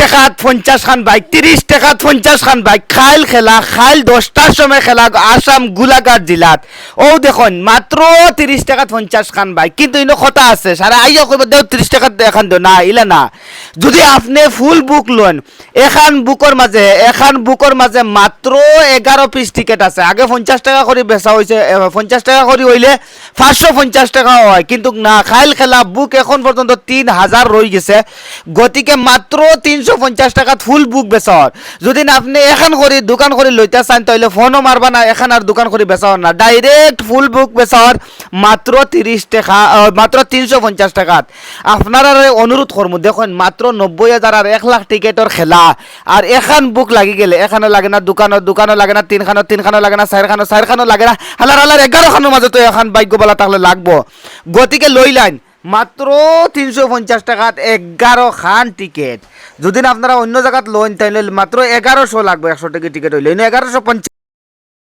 টাকাত পঞ্চাশ খান বাইক, তিরিশ টাকাত পঞ্চাশ খান বাইক, খাইল খেলা, খাইল দশটার সময় খেলা, আসাম গোলাঘাট জেলাত। ও দেখুন, মাত্র তিরিশ টাকাত পঞ্চাশ খান বাইক, কিন্তু ইনো কথা আছে, সারা আইয়া কইব, দেও তিরিশ টাকাত এখান দিও। না, ইলা না। যদি আপনি ফুল বুক লোন, এখান বুকর মাঝে এখান বুকর মাঝে মাত্র এগারো পিস টিকেট আছে। আগে পঞ্চাশ টাকা করে বেচা হয়েছে পঞ্চাশ টাকা করে হইলে পাঁচশো পঞ্চাশ টাকা হয়। কিন্তু না, খাইল খেলা বুক এখন পর্যন্ত তিন হাজার রয়ে গেছে। গতিকে মাত্র তিনশো পঞ্চাশ টাকাত ফুল বুক বেচর যদি না আপনি এখন করে দোকান করে লইতে চান তাহলে ফোনও মারবা না, এখন আর দোকান করে বেচার না। ডাইরেক্ট ফুল বুক বেচার মাত্র তিরিশ টাকা মাত্র তিনশো পঞ্চাশ টাকাত। আপনারা অনুরোধ করব দেখুন মাত্র নব্বই হাজার আর এক লাখ টিকেটর খেলা। আর এখান বুক লাগি গেলে, এখানে লাগে না দোকানত দোকানও লাগে না তিনখানো তিনখানো লাগে না চারখানো চারখানো লাগে না। হালার হালার এগারোখানোর মাজতো এখন ভাগ্যবালা তাহলে লাগবো। গতিকে লই লাইন মাত্র তিনশো পঞ্চাশ টাকাত এগারো খান টিকেট। যদি আপনারা অন্য জায়গাত লোন তাইলে মাত্র এগারোশো লাগবে, একশো টাকা টিকিট হইলে। এগারোশো পঞ্চাশ